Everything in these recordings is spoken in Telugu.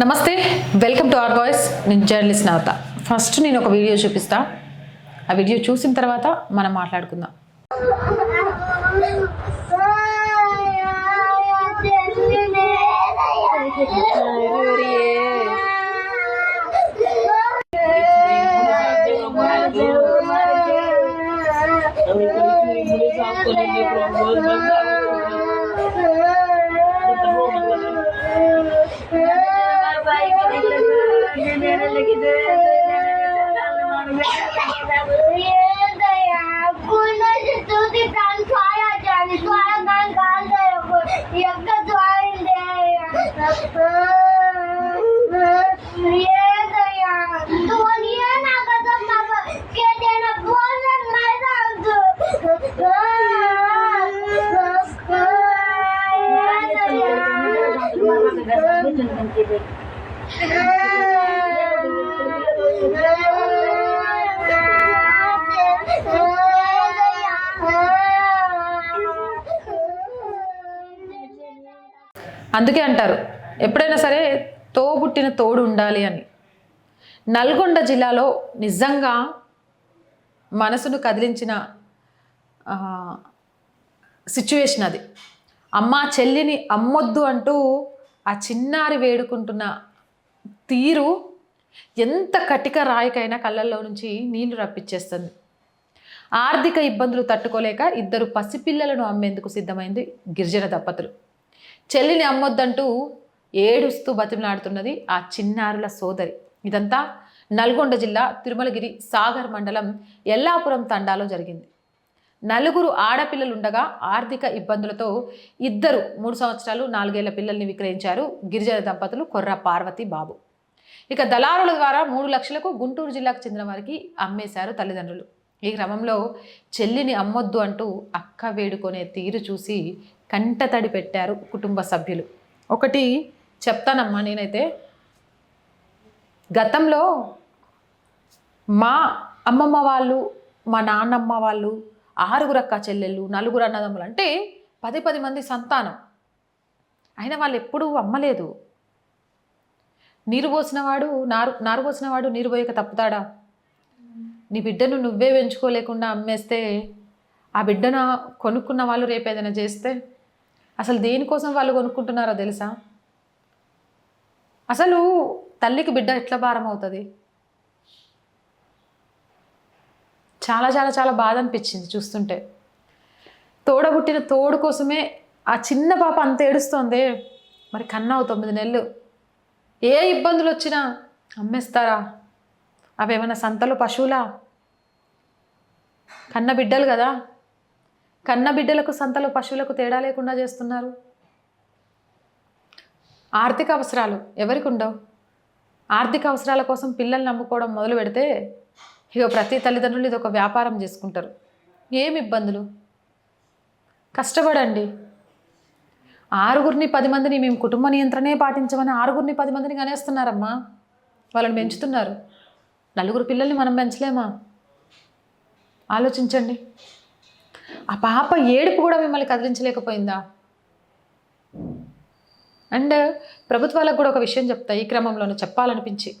Namaste welcome to R voice నేను జర్నలిస్ట్ నవత. ఫస్ట్ నేను ఒక వీడియో చూపిస్తా. ఆ వీడియో చూసిన తర్వాత మనం మాట్లాడుకుందాం. అందుకే అంటారు ఎప్పుడైనా సరే తోబుట్టిన తోడు ఉండాలి అని. నల్గొండ జిల్లాలో నిజంగా మనసును కదిలించిన సిచ్యువేషన్ అది. అమ్మ చెల్లిని అమ్మొద్దు అంటూ ఆ చిన్నారి వేడుకుంటున్న తీరు ఎంత కటిక రాయికైనా కళ్ళల్లో నుంచి నీళ్ళు రప్పించేస్తుంది ఆర్థిక ఇబ్బందులు తట్టుకోలేక ఇద్దరు పసిపిల్లలను అమ్మేందుకు సిద్ధమైంది గిరిజన దంపతులు. చెల్లిని అమ్మొద్దంటూ ఏడుస్తూ బతిమలాడుతున్నది ఆ చిన్నారుల సోదరి. ఇదంతా నల్గొండ జిల్లా తిరుమలగిరి సాగర్ మండలం ఎల్లాపురం తండాలో జరిగింది. నలుగురు ఆడపిల్లలుండగా ఆర్థిక ఇబ్బందులతో ఇద్దరు మూడు సంవత్సరాలు నాలుగేళ్ళ పిల్లల్ని విక్రయించారు గిరిజన దంపతులు కొర్ర పార్వతి బాబు. ఇక దళారుల ద్వారా మూడు లక్షలకు గుంటూరు జిల్లాకు చెందిన వారికి అమ్మేశారు తల్లిదండ్రులు. ఈ క్రమంలో చెల్లిని అమ్మొద్దు అంటూ అక్క వేడుకొనే తీరు చూసి కంటతడి పెట్టారు కుటుంబ సభ్యులు. ఒకటి చెప్తానమ్మా నేనైతే గతంలో మా అమ్మమ్మ వాళ్ళు మా నాన్నమ్మ వాళ్ళు ఆరుగురు అక్క చెల్లెళ్ళు నలుగురు అన్నదమ్ములు అంటే పది పది మంది సంతానం. అయినా వాళ్ళు ఎప్పుడూ అమ్మలేదు. నీరు పోసినవాడు నారు నారు పోసినవాడు నీరు పోయక తప్పుతాడా? నీ బిడ్డను నువ్వే పెంచుకోలేకుండా అమ్మేస్తే ఆ బిడ్డను కొనుక్కున్న వాళ్ళు రేపు ఏదైనా చేస్తే అసలు దేనికోసం వాళ్ళు కొనుక్కుంటున్నారో తెలుసా? అసలు తల్లికి బిడ్డ ఎట్లా భారం అవుతుంది? చాలా చాలా చాలా బాధ అనిపించింది చూస్తుంటే. తోడబుట్టిన తోడు కోసమే ఆ చిన్న పాప అంత ఏడుస్తోంది. మరి కన్నావు తొమ్మిది నెలలు. ఏ ఇబ్బందులు వచ్చినా అమ్మేస్తారా? అవేమైనా సంతలు సంతలో పశువులా? కన్న బిడ్డలు కదా? కన్న బిడ్డలకు సంతలో పశువులకు తేడా లేకుండా చేస్తున్నారు. ఆర్థిక అవసరాలు ఎవరికి ఉండవు ఆర్థిక అవసరాల కోసం పిల్లల్ని నమ్ముకోవడం మొదలు పెడితే ఇక ప్రతి తల్లిదండ్రులు ఇది ఒక వ్యాపారం చేసుకుంటారు. ఏమి ఇబ్బందులు? కష్టపడండి. ఆరుగురిని పది మందిని మేము కుటుంబ నియంత్రణే పాటించమని ఆరుగురిని పది మందిని కనేస్తున్నారమ్మా. వాళ్ళని పెంచుతున్నారు. నలుగురు పిల్లల్ని మనం పెంచలేమా? ఆలోచించండి. ఆ పాప ఏడుపు కూడా మిమ్మల్ని కదిలించలేకపోయిందా? అండ్ ప్రభుత్వాలకు కూడా ఒక విషయం చెప్తా ఈ క్రమంలోనే చెప్పాలనిపించి.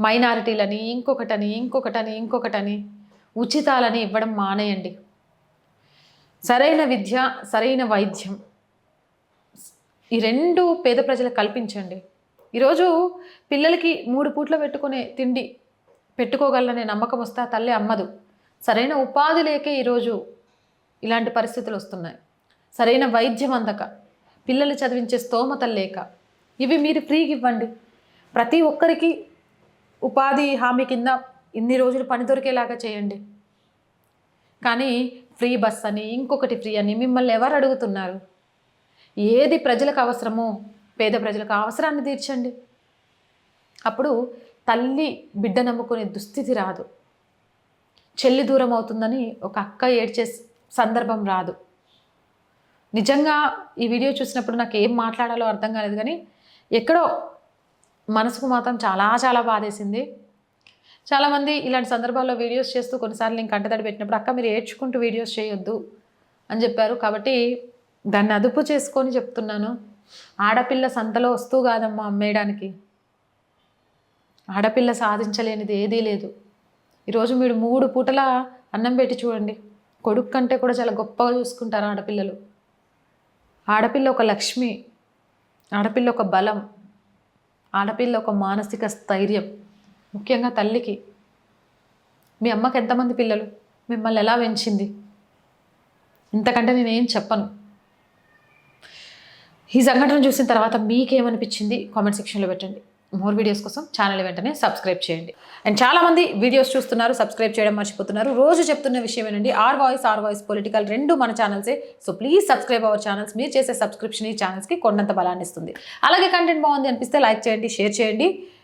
మైనారిటీలని ఇంకొకటని ఇంకొకటని ఇంకొకటని ఉచితాలని ఇవ్వడం మానేయండి. సరైన విద్య సరైన వైద్యం ఈ రెండు పేద ప్రజలకు కల్పించండి. ఈరోజు పిల్లలకి మూడు పూట్ల పెట్టుకునే తిండి పెట్టుకోగలనే నమ్మకం వస్తే ఆ తల్లి అమ్మదు. సరైన ఉపాధి లేకే ఈరోజు ఇలాంటి పరిస్థితులు వస్తున్నాయి. సరైన వైద్యం అందక పిల్లలు చదివించే స్తోమత లేక ఇవి మీరు ఫ్రీగా ఇవ్వండి. ప్రతి ఒక్కరికి ఉపాధి హామీ కింద ఇన్ని రోజులు పని దొరికేలాగా చేయండి. కానీ ఫ్రీ బస్ అని ఇంకొకటి ఫ్రీ అని మిమ్మల్ని ఎవరు అడుగుతున్నారు? ఏది ప్రజలకు అవసరమో పేద ప్రజలకు అవసరాన్ని తీర్చండి. అప్పుడు తల్లి బిడ్డ నమ్ముకునే దుస్థితి రాదు. చెల్లి దూరం అవుతుందని ఒక అక్క ఏడ్చే సందర్భం రాదు. నిజంగా ఈ వీడియో చూసినప్పుడు నాకు ఏం మాట్లాడాలో అర్థం కాలేదు కానీ ఎక్కడో మనసుకు మాత్రం చాలా చాలా బాధేసింది. చాలామంది ఇలాంటి సందర్భాల్లో వీడియోస్ చేస్తూ కొన్నిసార్లు నేను కంటతడి పెట్టినప్పుడు అక్క మీరు ఏడ్చుకుంటూ వీడియోస్ చేయొద్దు అని చెప్పారు. కాబట్టి దాన్ని అదుపు చేసుకొని చెప్తున్నాను. ఆడపిల్ల సంతలో వస్తూ కాదమ్మా అమ్మేయడానికి. ఆడపిల్ల సాధించలేనిది ఏదీ లేదు. ఈరోజు మీరు మూడు పూటల అన్నం పెట్టి చూడండి. కొడుకు కంటే కూడా చాలా గొప్పగా చూసుకుంటారు ఆడపిల్లలు. ఆడపిల్ల ఒక లక్ష్మి ఆడపిల్ల ఒక బలం ఆడపిల్ల ఒక మానసిక స్థైర్యం ముఖ్యంగా తల్లికి. మీ అమ్మకి ఎంతమంది పిల్లలు? మిమ్మల్ని ఎలా పెంచింది? ఇంతకంటే నేనేం చెప్పను. ఈ సంఘటన చూసిన తర్వాత మీకేమనిపించింది? కామెంట్ సెక్షన్లో పెట్టండి. మోర్ వీడియోస్ కోసం ఛానల్ వెంటనే సబ్స్క్రైబ్ చేయండి. అండ్ చాలామంది వీడియోస్ చూస్తున్నారు సబ్స్క్రైబ్ చేయడం మర్చిపోతున్నారు. రోజు చెప్తున్న విషయం ఏంటండి R voice R voice political రెండు మన ఛానల్సే. So please subscribe our channels. మీరు చేసే సబ్స్క్రిప్షన్ ఈ ఛానల్స్కి కొండంత బలాన్ని ఇస్తుంది అలాగే కంటెంట్ బాగుంది అనిపిస్తే లైక్ చేయండి షేర్ చేయండి.